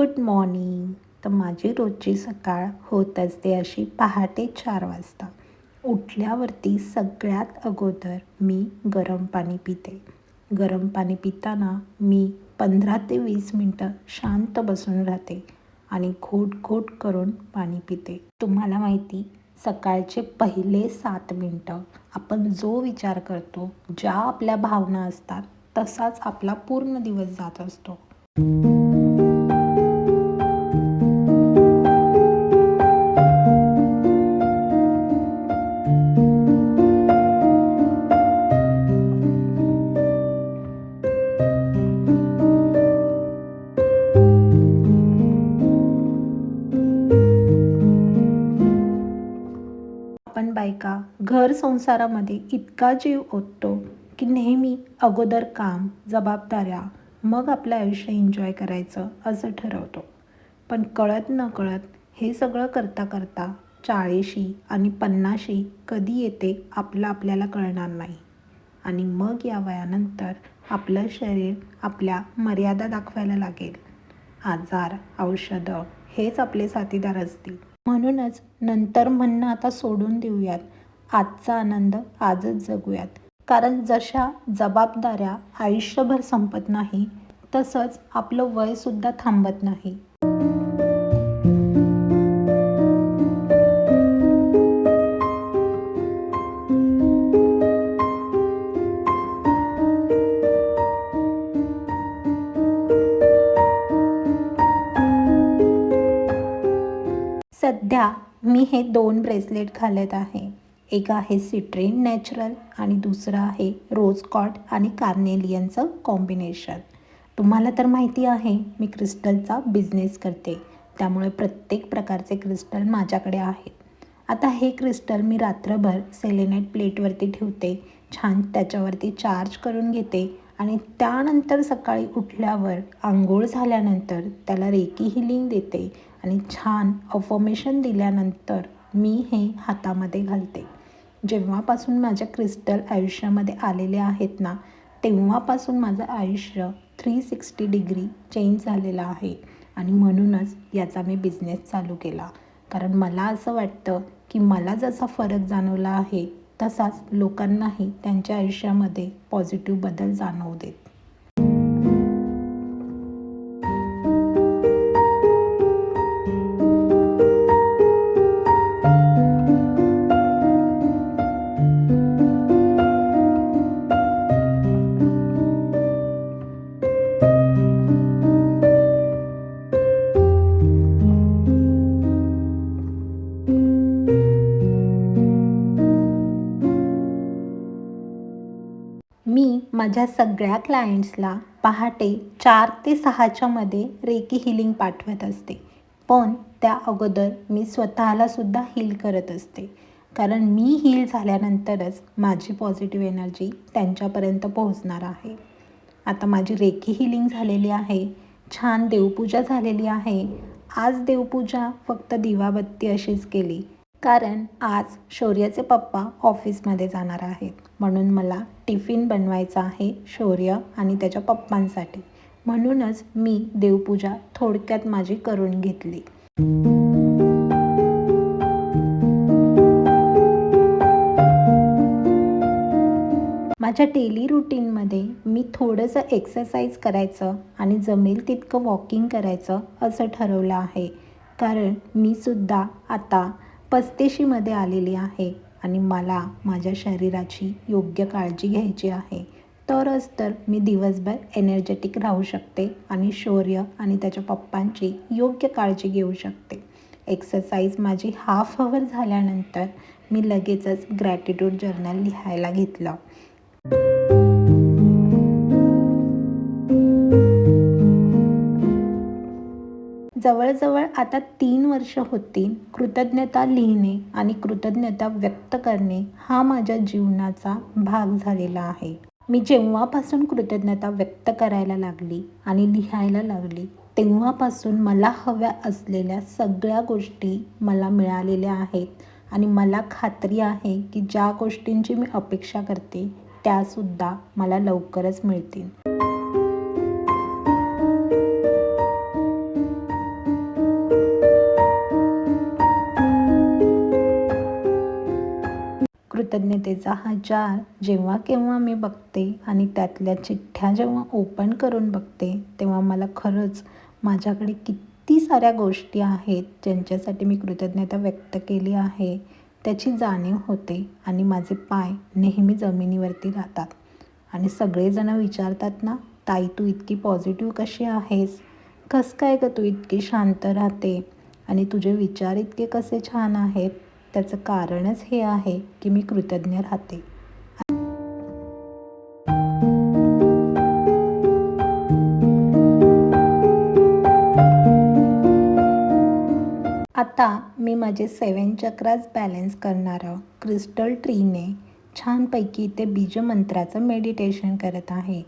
Good morning तर माझी रोजची सकाळ होत असते अशी पहाटे चार वाजता. उठल्यावरती सगळ्यात अगोदर मी गरम पाणी पिते. गरम पाणी पिताना मी पंधरा ते वीस मिनटं शांत बसून राहते आणि घोट घोट करून पाणी पिते. तुम्हाला माहिती सकाळचे पहिले सात मिनटं आपण जो विचार करतो ज्या आपल्या भावना असतात तसाच आपला पूर्ण दिवस जात असतो. आपण बायका घर संसारामध्ये इतका जीव ओततो की नेहमी अगोदर काम जबाबदाऱ्या मग आपलं आयुष्य एन्जॉय करायचं असं ठरवतो. पण कळत न कळत हे सगळं करता करता चाळीशी आणि पन्नाशी कधी येते आपलं आपल्याला कळणार नाही. आणि मग या वयानंतर आपलं शरीर आपल्या मर्यादा दाखवायला लागेल. आजार औषधं हेच आपले साथीदार असतील. म्हणूनच नंतर म्हणणं आता सोडून देऊयात. आजचा आनंद आजच जगूयात. कारण जशा जबाबदाऱ्या आयुष्यभर संपत नाही तसंच आपलं वयसुद्धा थांबत नाही. मी हे दोन ब्रेसलेट घालत आहे. एक आहे सिट्रेन नॅचरल आणि दुसरं आहे रोज कॉट आणि कार्नेलियनचं कॉम्बिनेशन. तुम्हाला तर माहिती आहे मी क्रिस्टलचा बिझनेस करते. त्यामुळे प्रत्येक प्रकारचे क्रिस्टल माझ्याकडे आहेत. आता हे क्रिस्टल मी रात्रभर सेलेनाईट प्लेटवरती ठेवते छान त्याच्यावरती चार्ज करून घेते आणि त्यानंतर सकाळी उठल्यावर आंघोळ झाल्यानंतर त्याला रेकी हिलिंग देते. आणि छान अफॉर्मेशन दिल्यानंतर मी हे हातामध्ये घालते. जेव्हापासून माझ्या क्रिस्टल आयुष्यामध्ये आलेले आहेत ना तेव्हापासून माझं आयुष्य थ्री सिक्स्टी डिग्री चेंज झालेलं आहे. आणि म्हणूनच याचा मी बिझनेस चालू केला. कारण मला असं वाटतं की मला जसा फरक जाणवला आहे तसाच लोकांनाही त्यांच्या आयुष्यामध्ये पॉझिटिव्ह बदल जाणवू देत. माझ्या सगळ्या क्लायंट्सला पहाटे चार ते सहाच्या मध्ये रेकी हिलिंग पाठवत असते. पण त्या अगोदर मी स्वतःलासुद्धा हील करत असते. कारण मी हील झाल्यानंतरच माझी पॉझिटिव्ह एनर्जी त्यांच्यापर्यंत पोहोचणार आहे. आता माझी रेकी हिलिंग झालेली आहे छान देवपूजा झालेली आहे. आज देवपूजा फक्त दिवाबत्ती अशीच केली. कारण आज शौर्याचे पप्पा ऑफिसमध्ये जाणार आहेत. म्हणून मला टिफिन बनवायचा आहे शौर्य आणि त्याच्या पप्पांसाठी. म्हणूनच मी देवपूजा थोडक्यात माझी करून घेतली. माझ्या डेली रुटीनमध्ये मी थोडंसं एक्सरसाइज करायचं आणि जमेल तितकं वॉकिंग करायचं असं ठरवलं आहे. कारण मी सुद्धा आता पस्तीशीमध्ये आलेली आहे आणि मला माझ्या शरीराची योग्य काळजी घ्यायची आहे. तरच तर मी दिवसभर एनर्जेटिक राहू शकते आणि शौर्य आणि त्याच्या पप्पांची योग्य काळजी घेऊ शकते. एक्सरसाइज माझी हाफ अवर झाल्यानंतर मी लगेचच ग्रॅटिट्यूड जर्नल लिहायला घेतलं. जवळजवळ आता तीन वर्ष होती कृतज्ञता लिहिणे आणि कृतज्ञता व्यक्त करणे हा माझ्या जीवनाचा भाग झालेला आहे. मी जेव्हापासून कृतज्ञता व्यक्त करायला लागली आणि लिहायला लागली तेव्हापासून मला हव्या असलेल्या सगळ्या गोष्टी मला मिळालेल्या आहेत आणि मला खात्री आहे की ज्या गोष्टींची मी अपेक्षा करते त्यासुद्धा मला लवकरच मिळतील. कृतज्ञतेचा हा जार जेव्हा केव्हा मी बघते आणि त्यातल्या चिठ्ठ्या जेव्हा ओपन करून बघते तेव्हा मला खरंच माझ्याकडे किती साऱ्या गोष्टी आहेत ज्यांच्यासाठी मी कृतज्ञता व्यक्त केली आहे त्याची जाणीव होते आणि माझे पाय नेहमी जमिनीवरती राहतात. आणि सगळेजणं विचारतात ना ताई तू इतकी पॉझिटिव्ह कशी आहेस? कसं काय ग तू इतकी शांत राहते? आणि तुझे विचार इतके कसे छान आहेत? त्याचं कारणच हे आहे की मी कृतज्ञ राहते. आता मी माझे सेवन चक्रास बॅलेन्स करणारं क्रिस्टल ट्रीने छानपैकी ते बीजमंत्राचं मेडिटेशन करत आहे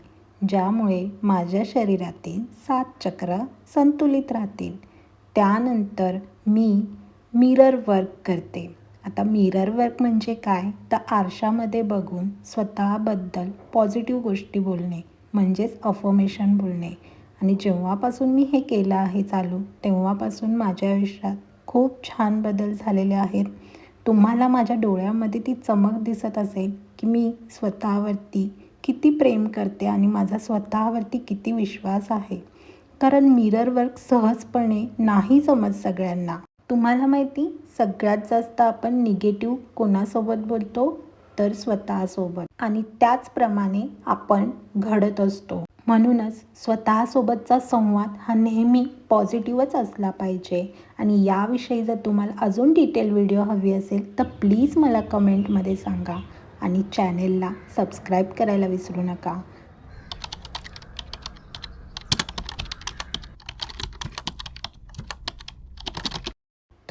ज्यामुळे माझ्या शरीरातील सात चक्र संतुलित राहतील. त्यानंतर मी मिरर वर्क करते. आता मिरर वर्क म्हणजे काय? तर आरशामध्ये बघून स्वतःबद्दल पॉझिटिव्ह गोष्टी बोलणे म्हणजेच अफर्मेशन बोलणे. आणि जेव्हापासून मी हे केलं आहे चालू तेव्हापासून माझ्या आयुष्यात खूप छान बदल झालेले आहेत. तुम्हाला माझ्या डोळ्यामध्ये ती चमक दिसत असेल की मी स्वतःवरती किती प्रेम करते आणि माझा स्वतःवरती किती विश्वास आहे. कारण मिरर वर्क सहजपणे नाही जमत सगळ्यांना. तुम्हाला माहिती सगळ्यात जास्त आपण निगेटिव्ह कोणासोबत बोलतो? तर स्वतःसोबत. आणि त्याचप्रमाणे आपण घडत असतो. म्हणूनच स्वतःसोबतचा संवाद हा नेहमी पॉझिटिव्हच असला पाहिजे. आणि याविषयी जर तुम्हाला अजून डिटेल व्हिडिओ हवी असेल तर प्लीज मला कमेंटमध्ये सांगा. आणि चॅनेलला सबस्क्राईब करायला विसरू नका.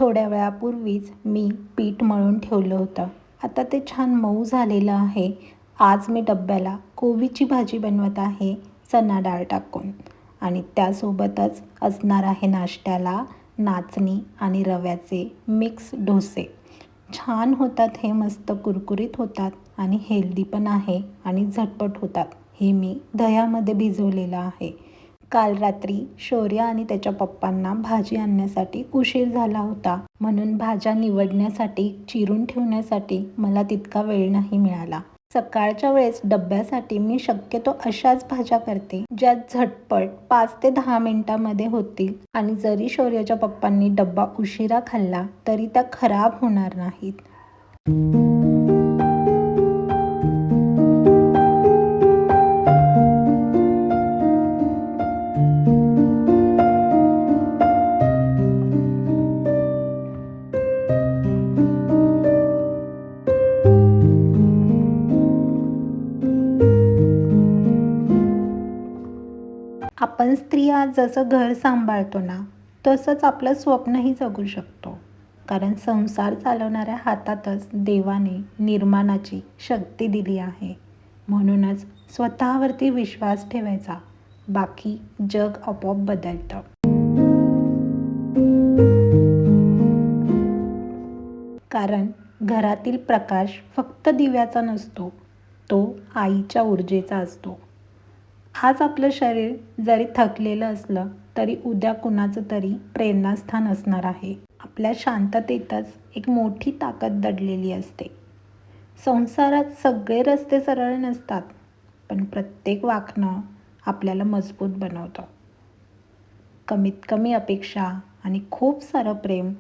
थोड्या वेळापूर्वीच मी पीठ मळून ठेवलं होतं. आता ते छान मऊ झालेलं आहे. आज मी डब्याला कोबीची भाजी बनवत आहे चना डाळ टाकून. आणि त्यासोबतच असणार आहे नाश्त्याला नाचणी आणि रव्याचे मिक्स डोसे. छान होतात हे मस्त कुरकुरीत होतात आणि हेल्दी पण आहे आणि झटपट होतात. हे मी दह्यामध्ये भिजवलेलं आहे. काल रात्री शौर्य आणि त्याच्या पप्पांना भाजी आणण्यासाठी उशीर झाला होता. म्हणून भाज्या निवडण्यासाठी चिरून ठेवण्यासाठी मला तितका वेळ नाही मिळाला. सकाळच्या वेळेस डब्यासाठी मी शक्यतो अशाच भाज्या करते ज्या झटपट पाच ते दहा मिनिटांमध्ये होतील. आणि जरी शौर्याच्या पप्पांनी डब्बा उशिरा खाल्ला तरी त्या खराब होणार नाहीत. आपण स्त्रिया जसं घर सांभाळतो ना तसंच आपलं स्वप्नही जगू शकतो. कारण संसार चालवणाऱ्या हातातच देवाने निर्माणाची शक्ती दिली आहे. म्हणूनच स्वतःवरती विश्वास ठेवायचा. बाकी जग आपोआप बदलतं. कारण घरातील प्रकाश फक्त दिव्याचा नसतो तो आईच्या ऊर्जेचा असतो. आज आपलं शरीर जरी थकलेलं असलं तरी उद्या कुणाचं तरी प्रेरणास्थान असणार आहे. आपल्या शांततेतच एक मोठी ताकद दडलेली असते. संसारात सगळे रस्ते सरळ नसतात पण प्रत्येक वाकणं आपल्याला मजबूत बनवतं. कमीत कमी अपेक्षा आणि खूप सारं प्रेम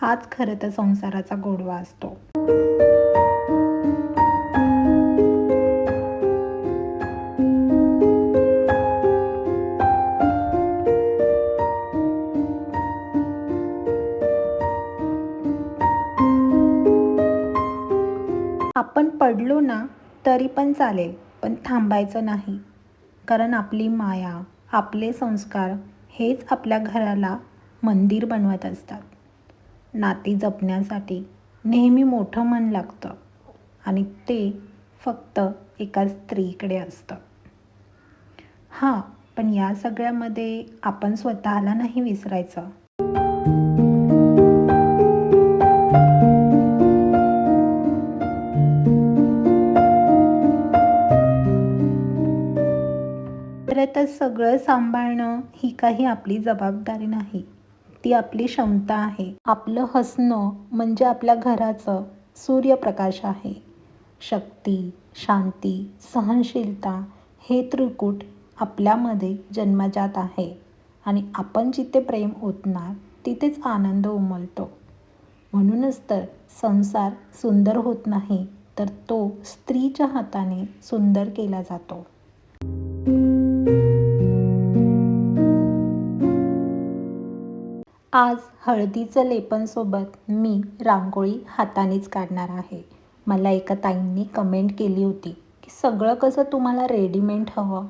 हाच खरं तर संसाराचा गोडवा असतो. पडलो ना तरी पण चालेल पण थांबायचं नाही. कारण आपली माया आपले संस्कार हेच आपल्या घराला मंदिर बनवत असतात. नाती जपण्यासाठी नेहमी मोठं मन लागतं आणि ते फक्त एका स्त्रीकडे असतं. हां पण या सगळ्यामध्ये आपण स्वतःला नाही विसरायचं. खरं सगळं सांभाळणं ही काही आपली जबाबदारी नाही. ती आपली क्षमता आहे. आपलं हसणं म्हणजे आपल्या घराचं सूर्यप्रकाश आहे. शक्ती शांती सहनशीलता हे त्रिकूट आपल्यामध्ये जन्मजात आहे. आणि आपण जिथे प्रेम ओतणार तिथेच आनंद उमलतो. म्हणूनच तर संसार सुंदर होत नाही तर तो स्त्रीच्या हाताने सुंदर केला जातो. आज हळदीचं लेपनसोबत मी रांगोळी हातानेच काढणार आहे. मला एका ताईंनी कमेंट केली होती की सगळं कसं तुम्हाला रेडीमेड हवं?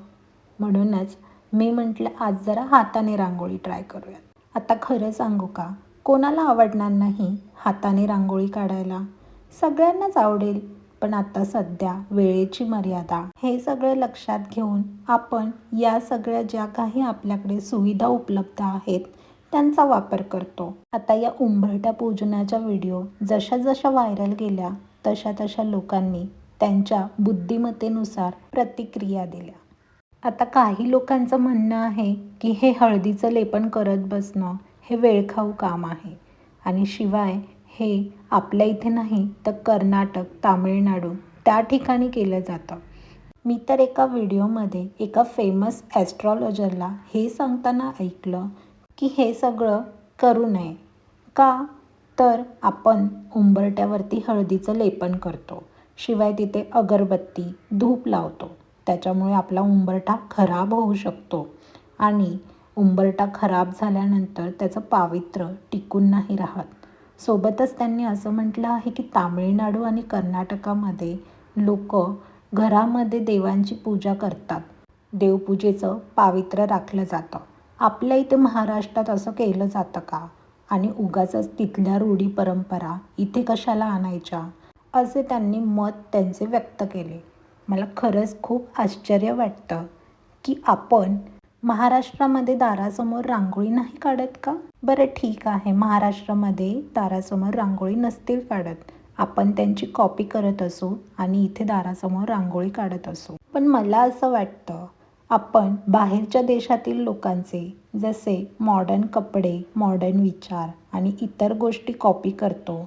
म्हणूनच मी म्हटलं आज जरा हाताने रांगोळी ट्राय करूयात. आता खरं सांगू का? कोणाला आवडणार नाही हाताने रांगोळी काढायला? सगळ्यांनाच आवडेल पण आता सध्या वेळेची मर्यादा. हे सगळं लक्षात घेऊन आपण या सगळ्या ज्या काही आपल्याकडे सुविधा उपलब्ध आहेत त्यांचा वापर करतो. आता या उंबरट्या पूजनाच्या व्हिडिओ जशा जशा व्हायरल गेल्या तशा तशा लोकांनी त्यांच्या बुद्धिमत्तेनुसार प्रतिक्रिया दिल्या. आता काही लोकांचं म्हणणं आहे की हे हळदीचं लेपन करत बसणं हे वेळखाऊ काम आहे. आणि शिवाय हे आपल्या इथे नाही तर कर्नाटक तामिळनाडू त्या ठिकाणी केलं जातं. मी तर एका व्हिडिओमध्ये एका फेमस ॲस्ट्रॉलॉजरला हे सांगताना ऐकलं की हे सगळं करू नये. का? तर आपण उंबरट्यावरती हळदीचं लेपन करतो. शिवाय तिथे अगरबत्ती धूप लावतो. त्याच्यामुळे आपला उंबरठा खराब होऊ शकतो. आणि उंबरठा खराब झाल्यानंतर त्याचं पावित्र्य टिकून नाही राहत. सोबतच त्यांनी असं म्हटलं आहे की तामिळनाडू आणि कर्नाटकामध्ये लोक घरामध्ये देवांची पूजा करतात. देवपूजेचं पावित्र्य राखलं जातं. आपल्या इथे महाराष्ट्रात असं केलं जातं का? आणि उगाचच तिथल्या रूढी परंपरा इथे कशाला आणायच्या? असे त्यांनी मत त्यांचे व्यक्त केले. मला खरंच खूप आश्चर्य वाटतं की आपण महाराष्ट्रामध्ये दारासमोर रांगोळी नाही काढत का? बरं ठीक आहे महाराष्ट्रामध्ये दारासमोर रांगोळी नसतील काढत. आपण त्यांची कॉपी करत असू आणि इथे दारासमोर रांगोळी काढत असू. पण मला असं वाटतं आपण बाहेरच्या देशातील लोकांचे जसे मॉडर्न कपडे मॉडर्न विचार आणि इतर गोष्टी कॉपी करतो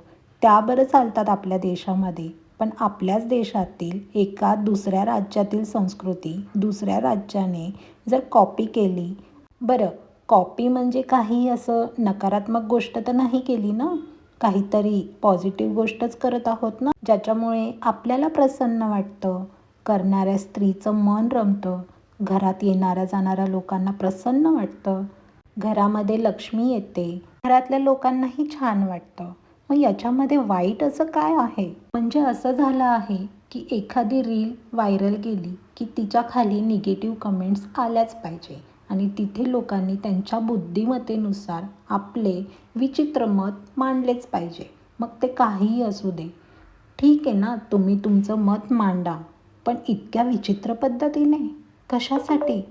त्या बरं चालतात आपल्या देशामध्ये. पण आपल्याच देशातील एका दुसऱ्या राज्यातील संस्कृती दुसऱ्या राज्याने जर कॉपी केली बरं कॉपी म्हणजे काही असं नकारात्मक गोष्ट तर नाही केली ना? काहीतरी पॉझिटिव्ह गोष्टच करत आहोत ना? ज्याच्यामुळे आपल्याला प्रसन्न वाटतं करणाऱ्या स्त्रीचं मन रमतं घरात येणाऱ्या जाणाऱ्या लोकांना प्रसन्न वाटतं. घरामध्ये लक्ष्मी येते. घरातल्या लोकांनाही छान वाटतं. मग याच्यामध्ये वाईट असं काय आहे? म्हणजे असं झालं आहे की एखादी रील व्हायरल गेली की तिच्या खाली निगेटिव्ह कमेंट्स आल्याच पाहिजे. आणि तिथे लोकांनी त्यांच्या बुद्धिमत्तेनुसार आपले विचित्र मत मांडलेच पाहिजे. मग ते काहीही असू दे. ठीक आहे ना तुम्ही तुमचं मत मांडा पण इतक्या विचित्र पद्धतीने. कशासाठी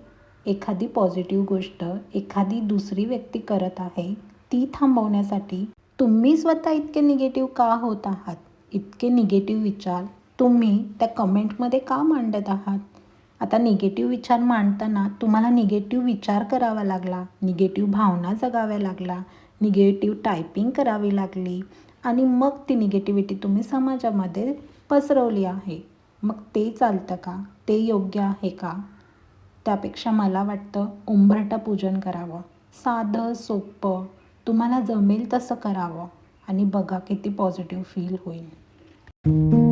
एखादी पॉझिटिव्ह गोष्ट एखादी दुसरी व्यक्ती करत आहे ती थांबवण्यासाठी तुम्ही स्वतः इतके निगेटिव्ह का होत आहात? इतके निगेटिव्ह विचार तुम्ही त्या कमेंटमध्ये का मांडत आहात? आता निगेटिव्ह विचार मांडताना तुम्हाला निगेटिव्ह विचार करावा लागला निगेटिव्ह भावना जगाव्या लागला निगेटिव्ह टायपिंग करावी लागली आणि मग ती निगेटिव्हिटी तुम्ही समाजामध्ये पसरवली आहे. मग ते चालतं का? ते योग्य आहे का? त्यापेक्षा मला वाटतं उंबरटा पूजन करावं. साधं सोपं. तुम्हाला जमेल तसं करावं. आणि बघा किती पॉझिटिव्ह फील होईल.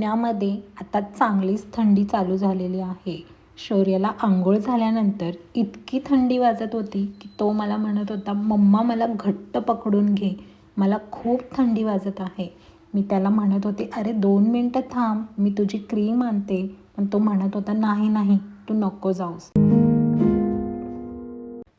पुण्यामध्ये आता चांगलीच थंडी चालू झालेली आहे. शौर्याला आंघोळ झाल्यानंतर इतकी थंडी वाजत होती की तो मला म्हणत होता मम्मा मला घट्ट पकडून घे. मला खूप थंडी वाजत आहे. मी त्याला म्हणत होते अरे दोन मिनटं थांब मी तुझी क्रीम आणते. पण तो म्हणत होता नाही नाही तू नको जाऊस.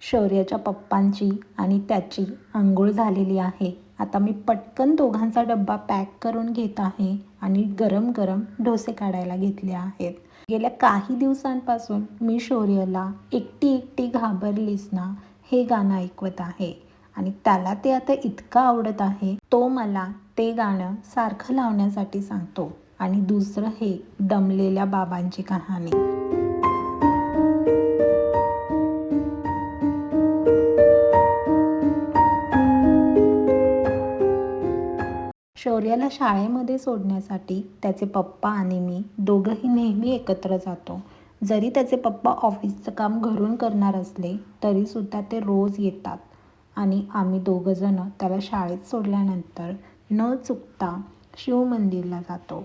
शौर्याच्या पप्पांची आणि त्याची आंघोळ झालेली आहे. आता मी पटकन दोघांचा डब्बा पॅक करून घेत आहे आणि गरम गरम डोसे काढायला घेतले आहेत. गेल्या काही दिवसांपासून मी शौर्यला एकटी एकटी घाबरलीस ना हे गाणं ऐकवत आहे. आणि त्याला ते आता इतकं आवडत आहे तो मला ते गाणं सारखं लावण्यासाठी सांगतो. आणि दुसरं हे दमलेल्या बाबांची कहाणी. शौर्याला शाळेमध्ये सोडण्यासाठी त्याचे पप्पा आणि मी दोघंही नेहमी एकत्र जातो. जरी त्याचे पप्पा ऑफिसचं काम घरून करणार असले तरीसुद्धा ते रोज येतात. आणि आम्ही दोघंजणं त्याला शाळेत सोडल्यानंतर न चुकता शिवमंदिरला जातो.